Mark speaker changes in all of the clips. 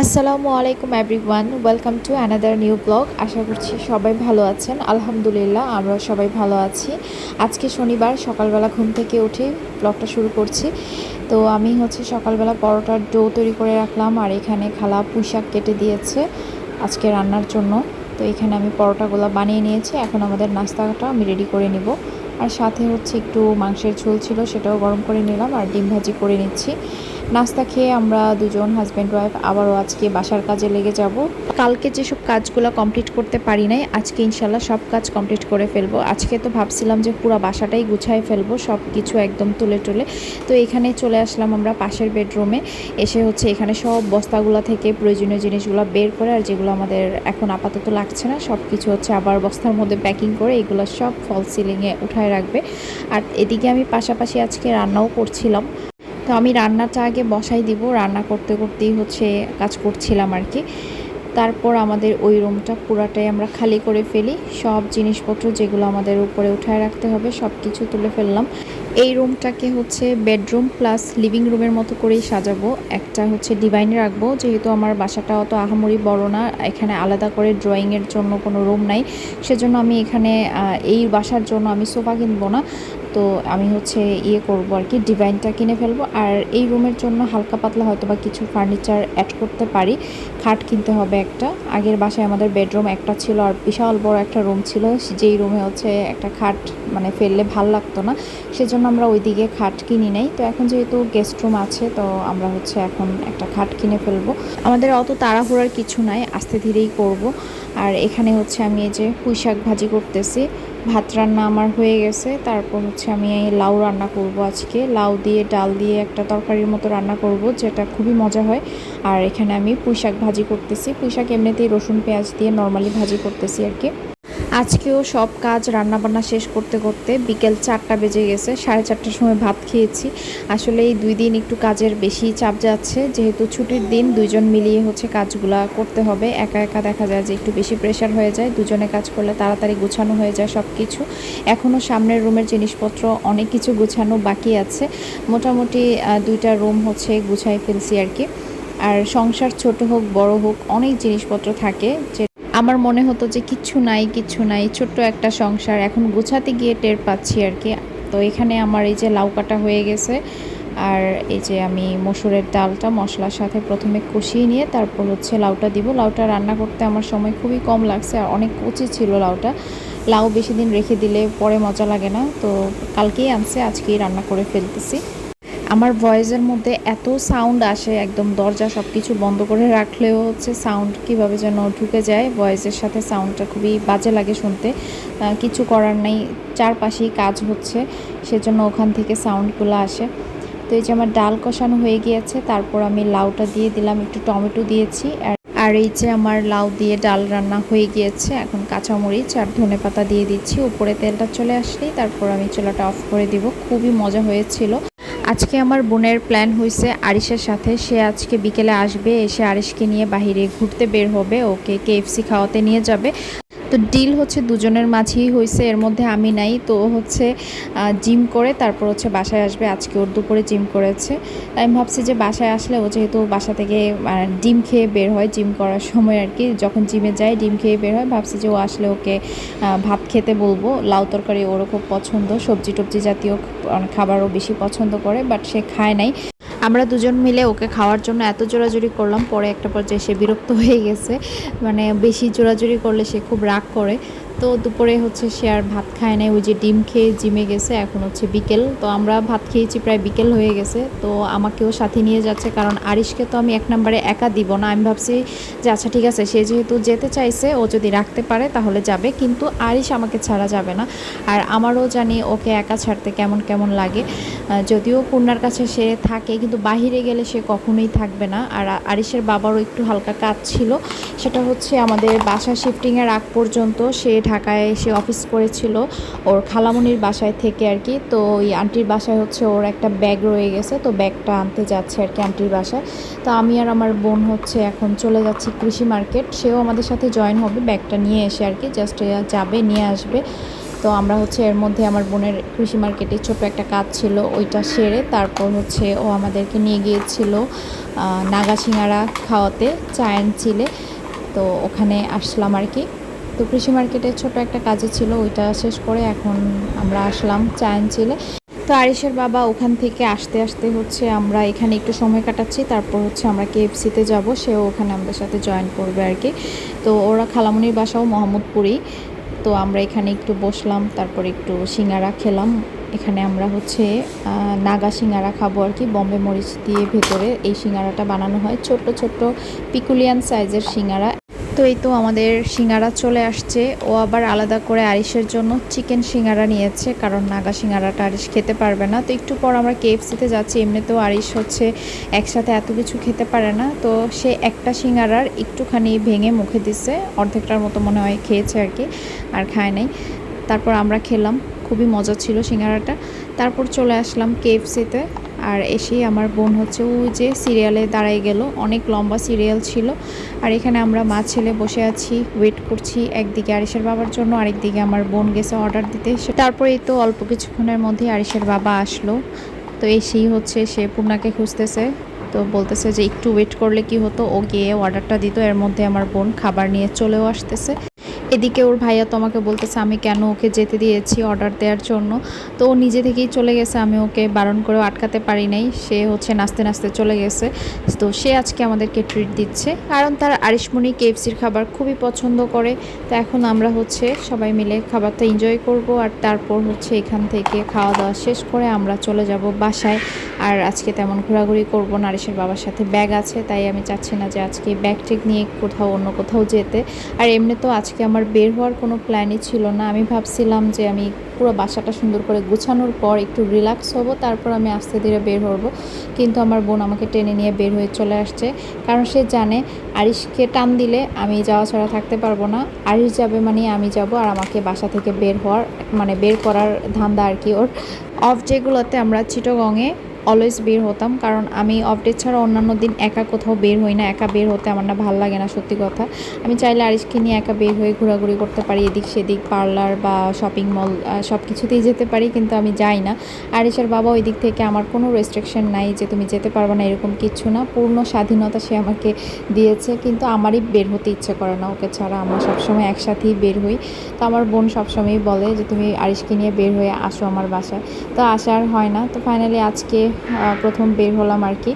Speaker 1: আসসালামু আলাইকুম everyone welcome to another new blog আশা করছি সবাই ভালো আছেন। আলহামদুলিল্লাহ আমরা সবাই ভালো আছি। আজকে শনিবার, সকালবেলা ঘুম থেকে উঠে ব্লগটা শুরু করছি। তো আমি হচ্ছে সকালবেলা পরোটার ডো তৈরি করে রাখলাম আর এখানে খালা পুঁইশাক কেটে দিয়েছে আজকে রান্নার জন্য। তো এখানে আমি পরোটাগুলো বানিয়ে নিয়েছি। এখন আমাদের নাস্তাটা আমি রেডি করে নিব। আর সাথে হচ্ছে একটু মাংসের ঝোল ছিল, সেটাও গরম করে নিলাম আর ডিম ভাজি করে নিচ্ছি। নাস্তা খেয়ে আমরা দুজন হাজব্যান্ড ওয়াইফ আবারও আজকে বাসার কাজে লেগে যাব। কালকে যেসব কাজগুলো কমপ্লিট করতে পারি নাই, আজকে ইনশাল্লাহ সব কাজ কমপ্লিট করে ফেলব। আজকে তো ভাবছিলাম যে পুরো বাসাটাই গুছায় ফেলব সব কিছু একদম তুলে টুলে। তো এখানে চলে আসলাম আমরা পাশের বেডরুমে এসে হচ্ছে এখানে সব বস্তাগুলো থেকে প্রয়োজনীয় জিনিসগুলো বের করে আর যেগুলো আমাদের এখন আপাতত লাগছে না সব কিছু হচ্ছে আবার বস্তার মধ্যে প্যাকিং করে এগুলো সব ফল সিলিংয়ে উঠায় রাখবে। আর এদিকে আমি পাশাপাশি আজকে রান্নাও করছিলাম। তো আমি রান্নাটা আগে বসাই দিব। রান্না করতে করতেই হচ্ছে কাজ করছিলাম আর কি। তারপর আমাদের ওই রুমটা পুরাটাই আমরা খালি করে ফেলি। সব জিনিসপত্র যেগুলো আমাদের উপরে উঠায় রাখতে হবে সব কিছু তুলে ফেললাম। এই রুমটাকে হচ্ছে বেডরুম প্লাস লিভিং রুমের মতো করেই সাজাবো। একটা হচ্ছে ডিভাইনে রাখব, যেহেতু আমার বাসাটা অত আহামরি বড় না, এখানে আলাদা করে ড্রয়িংয়ের জন্য কোনো রুম নাই। সেজন্য আমি এখানে এই বাসার জন্য আমি সোফা কিনবো না। তো আমি হচ্ছে ইয়ে করব আর কি, ডিভাইনটা কিনে ফেলব। আর এই রুমের জন্য হালকা পাতলা হয়তো বা কিছু ফার্নিচার অ্যাড করতে পারি। খাট কিনতে হবে একটা। আগের বাসায় আমাদের বেডরুম একটা ছিল আর বিশাল বড় একটা রুম ছিল। যেই রুমে হচ্ছে একটা খাট মানে ফেললে ভালো লাগতো না। সেজন্য আমরা ওইদিকে খাট কিনি নাই। তো এখন যেহেতু গেস্ট রুম আছে, তো আমরা হচ্ছে এখন একটা খাট কিনে ফেলব। আমাদের অত তাড়াহুড়ার কিছু নাই। আস্তে ধীরেই করব। আর এখানে হচ্ছে আমি এই যে পুঁই শাক ভাজি করতেছি। ভাত রান্না আমার হয়ে গেছে। তারপর হচ্ছে আমি এই লাউ রান্না করব আজকে। লাউ দিয়ে ডাল দিয়ে একটা তরকারির মতো রান্না করব, যেটা খুবই মজা হয়। আর এখানে আমি পুঁই শাক ভাজি করতেছি। পুঁই শাক এমনিতেই রসুন, পেঁয়াজ দিয়ে নর্মালি ভাজি করতেছি আর কি। আজকেও সব কাজ রান্নাবান্না শেষ করতে করতে বিকেল চারটা বেজে গেছে, সাড়ে চারটার সময় ভাত খেয়েছি। আসলে এই দুই দিন একটু কাজের বেশি চাপ যাচ্ছে, যেহেতু ছুটির দিন দুইজন মিলিয়ে হচ্ছে কাজগুলা করতে হবে। একা একা দেখা যায় যে একটু বেশি প্রেশার হয়ে যায়, দুজনে কাজ করলে তাড়াতাড়ি গুছানো হয়ে যায় সব কিছু এখনও সামনের রুমের জিনিসপত্র অনেক কিছু গুছানো বাকি আছে। মোটামুটি দুইটা রুম হচ্ছে গুছাই ফেলছি আর কি। আর সংসার ছোট হোক, বড় হোক, অনেক জিনিসপত্র থাকে যে আমার মনে হতো যে কিচ্ছু নাই কিচ্ছু নাই, ছোট্ট একটা সংসার। এখন গোছাতে গিয়ে টের পাচ্ছি আর কি। তো এখানে আমার এই যে লাউ কাটা হয়ে গেছে, আর এই যে আমি মসুরের ডালটা মশলার সাথে প্রথমে কষিয়ে নিয়ে তারপর হচ্ছে লাউটা দিব। লাউটা রান্না করতে আমার সময় খুবই কম লাগছে, আর অনেক কচি ছিল লাউটা। লাউ বেশি দিন রেখে দিলে পরে মজা লাগে না। তো কালকেই আনছে, আজকেই রান্না করে ফেলতেছি। আমার ভয়েসের মধ্যে এত সাউন্ড আসে, একদম দরজা সব কিছু বন্ধ করে রাখলেও হচ্ছে সাউন্ড কীভাবে যেন ঢুকে যায়, ভয়েসের সাথে সাউন্ডটা খুবই বাজে লাগে শুনতে। কিছু করার নেই, চারপাশেই কাজ হচ্ছে, সেজন্য ওখান থেকে সাউন্ডগুলো আসে। তো এই যে আমার ডাল কষানো হয়ে গিয়েছে, তারপর আমি লাউটা দিয়ে দিলাম, একটু টমেটো দিয়েছি, আর আর এই যে আমার লাউ দিয়ে ডাল রান্না হয়ে গিয়েছে, এখন কাঁচামরিচ আর ধনে পাতা দিয়ে দিচ্ছি, উপরে তেলটা চলে আসলেই তারপর আমি চুলাটা অফ করে দিব, খুবই মজা হয়েছিল। আজকে আমার বোনের প্ল্যান হয়েছে আরিশের সাথে। সে আজকে বিকেলে আসবে, এসে আরিশকে নিয়ে বাহিরে ঘুরতে বের হবে, ওকে কেএফসি খাওয়াতে নিয়ে যাবে। তো ডিল হচ্ছে দুজনের মাঝেই হয়েছে এর মধ্যে আমি নাই। তো হচ্ছে জিম করে তারপর হচ্ছে বাসায় আসবে। আজকে ওর দুপুরে জিম করেছে। তাই আমি ভাবছি যে বাসায় আসলে ও যেহেতু বাসা থেকে ডিম খেয়ে বের হয়, জিম করার সময় আর কি, যখন জিমে যায়, ডিম খেয়ে বের হয়, ভাবছি যে ও আসলে ওকে ভাত খেতে বলব। লাউ তরকারি ওরও খুব পছন্দ সবজি টবজি জাতীয় খাবারও বেশি পছন্দ করে, বাট সে খায় নাই। আমরা দুজন মিলে ওকে খাওয়ার জন্য এত জোরাজুরি করলাম, পরে একটা পর্যায়ে সে বিরক্ত হয়ে গেছে। মানে বেশি জোরাজুরি করলে সে খুব রাগ করে। তো দুপুরে হচ্ছে সে আর ভাত খায় নাই। ওই যে ডিম খেয়ে জিমে গেছে, এখন হচ্ছে বিকেল। তো আমরা ভাত খেয়েছি প্রায় বিকেল হয়ে গেছে। তো আমাকেও সাথে নিয়ে যাচ্ছে, কারণ আরিশকে তো আমি এক নম্বরে একা দিব না। আমি ভাবছি যে আচ্ছা ঠিক আছে, সে যেহেতু যেতে চাইছে, ও যদি রাখতে পারে তাহলে যাবে। কিন্তু আরিশ আমাকে ছাড়া যাবে না। আর আমারও জানি ওকে একা ছাড়তে কেমন কেমন লাগে। যদিও কন্যার কাছে সে থাকে, কিন্তু বাহিরে গেলে সে কখনোই থাকবে না। আর আরিশের বাবারও একটু হালকা কাজ ছিল। সেটা হচ্ছে আমাদের বাসা শিফটিংয়ের আগ পর্যন্ত সে ঢাকায় এসে অফিস করেছিল ওর খালামনির বাসায় থেকে আর কি। তো ওই আন্টির বাসায় হচ্ছে ওর একটা ব্যাগ রয়ে গেছে, তো ব্যাগটা আনতে যাচ্ছে আর কি আন্টির বাসায়। তো আমি আর আমার বোন হচ্ছে এখন চলে যাচ্ছি কৃষি মার্কেট সেও আমাদের সাথে জয়েন হবে ব্যাগটা নিয়ে এসে আর কি জাস্ট যাবে, নিয়ে আসবে। তো আমরা হচ্ছে এর মধ্যে আমার বোনের কৃষি মার্কেটে ছোট একটা কাজ ছিল, ওইটা সেরে তারপর হচ্ছে ও আমাদেরকে নিয়ে গিয়েছিল নাগা সিঙ্গারা খাওয়াতে চায়ন চিলে তো ওখানে আসলাম আর কি। তো কৃষি মার্কেটে ছোট একটা কাজে ছিল, ওইটা শেষ করে এখন আমরা আসলাম চায়ন চিলে তো আরিসের বাবা ওখান থেকে আসতে আসতে হচ্ছে আমরা এখানে একটু সময় কাটাচ্ছি, তারপর হচ্ছে আমরা কেএফসিতে যাব, সেও ওখানে আমাদের সাথে জয়েন করবে আর কি। তো ওরা খালামনির বাসাও মোহাম্মদপুরেই, তো আমরা এখানে একটু বসলাম, তারপর একটু সিঙ্গারা খেলাম। এখানে আমরা হচ্ছে নাগা সিঙ্গারা খাব আর কি, বম্বে মরিচ দিয়ে ভেতরে এই সিঙ্গারাটা বানানো হয়। ছোট্ট ছোট্ট পিকুলিয়ান সাইজের সিঙ্গারা তো এই তো আমাদের সিঙ্গারা চলে আসছে। ও আবার আলাদা করে আরিসের জন্য চিকেন সিঙ্গারা নিয়েছে, কারণ নাগা সিঙ্গারাটা আরিস খেতে পারবে না। তো একটু পর আমরা কেএফসিতে যাচ্ছি, এমনিতেও আরিস হচ্ছে একসাথে এত কিছু খেতে পারে না। তো সে একটা সিঙ্গারার একটুখানি ভেঙে মুখে দিচ্ছে অর্ধেকটার মতো মনে হয় খেয়েছে আর কি, আর খায় নাই। তারপর আমরা খেলাম, খুবই মজা ছিল সিঙ্গারাটা। তারপর চলে আসলাম কেএফসিতে আর এসেই আমার বোন হচ্ছে ওই যে সিরিয়ালে দাঁড়াই গেল। অনেক লম্বা সিরিয়াল ছিল। আর এখানে আমরা মা ছেলে বসে আছি ওয়েট করছি একদিকে আরিসের বাবার জন্য, আরেকদিকে আমার বোন গেছে অর্ডার দিতে। তারপরে তো অল্প কিছুক্ষণের মধ্যেই আরিসের বাবা আসলো। তো এসেই হচ্ছে সে পূর্ণাকে খুঁজতেছে। তো বলতেছে যে একটু ওয়েট করলে কি হতো? ও গিয়ে অর্ডারটা দিত। এর মধ্যে আমার বোন খাবার নিয়ে চলেও আসতেছে। এদিকে ওর ভাইয়া তো আমাকে বলতেছে, আমি কেন ওকে যেতে দিয়েছি অর্ডার দেওয়ার জন্য? তো ও নিজে থেকেই চলে গেছে, আমি ওকে বারণ করেও আটকাতে পারি নাই। সে হচ্ছে নাচতে নাচতে চলে গেছে। তো সে আজকে আমাদেরকে ট্রিট দিচ্ছে। কারণ তার আরিশমণি কেএফসির খাবার খুবই পছন্দ করে। তো এখন আমরা হচ্ছে সবাই মিলে খাবারটা এনজয় করব। আর তারপর হচ্ছে এখান থেকে খাওয়া দাওয়া শেষ করে আমরা চলে যাব বাসায়। আর আজকে তেমন ঘোরাঘুরি করব না আরিসের বাবার সাথে ব্যাগ আছে। তাই আমি চাচ্ছি না যে আজকে ব্যাগ টেক নিয়ে কোথাও অন্য কোথাও যেতে। আর এমনি তো আজকে আমার বের হওয়ার কোনো প্ল্যানই ছিল না। আমি ভাবছিলাম যে আমি পুরো বাসাটা সুন্দর করে গুছানোর পর একটু রিল্যাক্স হব, তারপর আমি আস্তে ধীরে বের হব। কিন্তু আমার বোন আমাকে টেনে নিয়ে বের হয়ে চলে আসছে। কারণ সে জানে আরিশকে টান দিলে আমি যাওয়া ছাড়া থাকতে পারব না। আরিশ যাবে মানে আমি যাব আর আমাকে বাসা থেকে বের হওয়ার মানে বের করার ধান্দা আর কি ওর। অফ ডেগুলোতে আমরা চিটগংয়ে অলওয়েজ বের হতাম, কারণ আমি অফ ডে ছাড়া অন্যান্য দিন একা কোথাও বের হই না, একা বের হতে আমার না ভালো লাগে না, সত্যি কথা। আমি চাইলে আরিশকে নিয়ে একা বের হয়ে ঘোরাঘুরি করতে পারি, এদিক সেদিক পার্লার বা শপিং মল সব কিছুতেই যেতে পারি, কিন্তু আমি যাই না। আরিশের বাবা ওই দিক থেকে আমার কোনো রেস্ট্রিকশন নাই যে তুমি যেতে পারবে না, এরকম কিছু না। পূর্ণ স্বাধীনতা সে আমাকে দিয়েছে, কিন্তু আমারই বের হতে ইচ্ছে করে না। ওকে ছাড়া আমরা সবসময় একসাথেই বের হই। তো আমার বোন সবসময়ই বলে যে, তুমি আরিশকে নিয়ে বের হয়ে আসো আমার বাসায়। তো আসার হয় না। তো ফাইনালি আজকে প্রথম বের হলাম আর কি।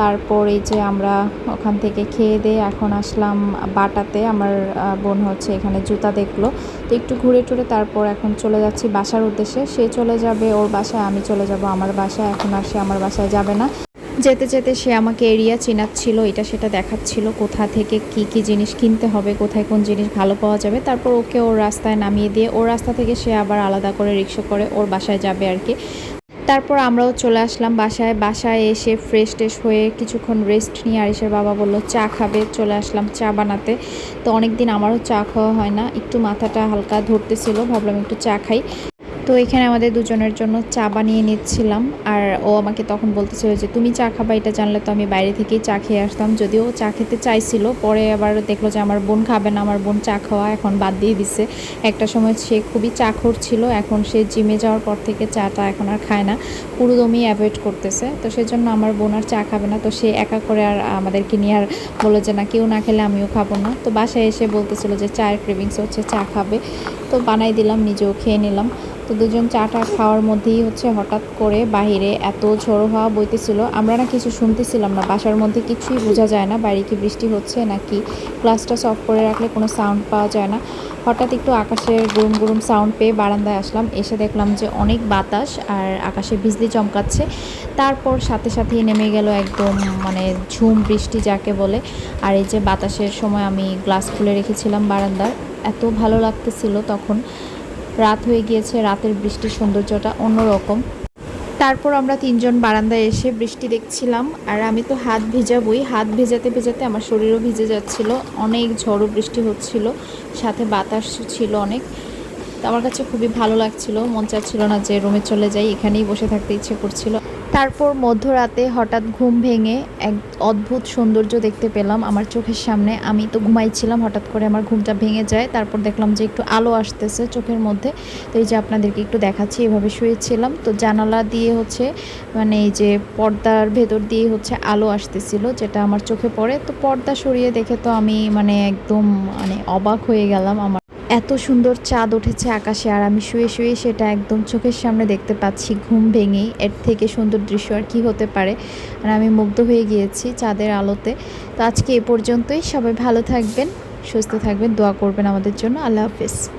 Speaker 1: তারপর এই যে আমরা ওখান থেকে খেয়ে দিয়ে এখন আসলাম বাটাতে। আমার বোন হচ্ছে এখানে জুতা দেখল। তো একটু ঘুরে টুরে তারপর এখন চলে যাচ্ছি বাসার উদ্দেশ্যে। সে চলে যাবে ওর বাসায়, আমি চলে যাব আমার বাসায়। এখন আর সে আমার বাসায় যাবে না। যেতে যেতে সে আমাকে এরিয়া চিনাচ্ছিল, এটা সেটা দেখাচ্ছিল। কোথা থেকে কি কি জিনিস কিনতে হবে, কোথায় কোন জিনিস ভালো পাওয়া যাবে। তারপর ওকে ওর রাস্তায় নামিয়ে দিয়ে, ওর রাস্তা থেকে সে আবার আলাদা করে রিক্সা করে ওর বাসায় যাবে আর কি। তারপর আমরাও চলে আসলাম বাসায়। বাসায় এসে ফ্রেশ টেশ হয়ে কিছুক্ষণ রেস্ট নিয়ে আরিসের বাবা বলল, চা খাবে? চলে আসলাম চা বানাতে। তো অনেক দিন আমারও চা খাওয়া হয় না। একটু মাথাটা হালকা ধরতেছিল, ভাবলাম একটু চা খাই। তো এখানে আমাদের দুজনের জন্য চা বানিয়ে নিচ্ছিলাম। আর ও আমাকে তখন বলতেছিল যে, তুমি চা খাবা, এটা জানলে তো আমি বাইরে থেকেই চা খেয়ে আসতাম। যদিও চা খেতে চাইছিল, পরে আবার দেখল যে, আমার বোন খাবে না, আমার বোন চা খাওয়া এখন বাদ দিয়ে দিছে। একটা সময় সে খুবই চাখর ছিল, এখন সে জিমে যাওয়ার পর থেকে চাটা এখন আর খায় না, পুরোদমই অ্যাভয়েড করতেছে। তো সেজন্য আমার বোন আর চা খাবে না, তো সে একা করে আর আমাদেরকে নিয়ে আর বলল যে, না, কেউ না খেলে আমিও খাব না। তো বাসায় এসে বলতেছিল যে, চায়ের ক্রেভিংস হচ্ছে, চা খাবে। তো বানাই দিলাম, নিজেও খেয়ে নিলাম। তো দুজন চাটা খাওয়ার মধ্যেই হচ্ছে হঠাৎ করে বাহিরে এত ঝোড়ো হাওয়া বইতেছিল। আমরা না কিছু শুনতেছিলাম না। বাসার মধ্যে কিছুই বোঝা যায় না। বাইরে কি বৃষ্টি হচ্ছে নাকি গ্লাসটা অফ করে রাখলে কোনো সাউন্ড পাওয়া যায় না। হঠাৎ একটু আকাশের গুরুম গুরুম সাউন্ড পেয়ে বারান্দায় আসলাম। এসে দেখলাম যে অনেক বাতাস আর আকাশে বিজলি চমকাচ্ছে। তারপর সাথে সাথেই নেমে গেল একদম মানে ঝুম বৃষ্টি যাকে বলে। আর এই যে বাতাসের সময় আমি গ্লাস খুলে রেখেছিলাম বারান্দার এত ভালো লাগতেছিল তখন। রাত হয়ে গিয়েছে, রাতের বৃষ্টির সৌন্দর্যটা অন্যরকম। তারপর আমরা তিনজন বারান্দায় এসে বৃষ্টি দেখছিলাম, আর আমি তো হাত ভেজাবই। হাত ভেজাতে ভেজাতে আমার শরীরও ভিজে যাচ্ছিল, অনেক ঝড়ো বৃষ্টি হচ্ছিল, সাথে বাতাস ছিল অনেক। আমার কাছে খুবই ভালো লাগছিল, মন চাচ্ছিল না যে রুমে চলে যাই, এখানেই বসে থাকতে ইচ্ছে করছিল। তারপর মধ্যরাতে হঠাৎ ঘুম ভেঙে এক অদ্ভুত সৌন্দর্য দেখতে পেলাম আমার চোখের সামনে। আমি তো ঘুমাইছিলাম, হঠাৎ করে আমার ঘুমটা ভেঙে যায়। তারপর দেখলাম যে একটু আলো আসতেছে চোখের মধ্যে। তো এই যে আপনাদেরকে একটু দেখাচ্ছি, এভাবে শুয়েছিলাম। তো জানালা দিয়ে হচ্ছে মানে এই যে পর্দার ভেতর দিয়ে হচ্ছে আলো আসতেছিল, যেটা আমার চোখে পড়ে। তো পর্দা সরিয়ে দেখে তো আমি মানে একদম মানে অবাক হয়ে গেলাম আমার এত সুন্দর চাঁদ উঠেছে আকাশে আর আমি শুয়ে শুয়ে সেটা একদম চোখের সামনে দেখতে পাচ্ছি, ঘুম ভেঙেই। এর থেকে সুন্দর দৃশ্য আর কী হতে পারে। আর আমি মুগ্ধ হয়ে গিয়েছি চাঁদের আলোতে। তো আজকে এ পর্যন্তই। সবাই ভালো থাকবেন, সুস্থ থাকবেন, দোয়া করবেন আমাদের জন্য। আল্লাহ হাফিজ।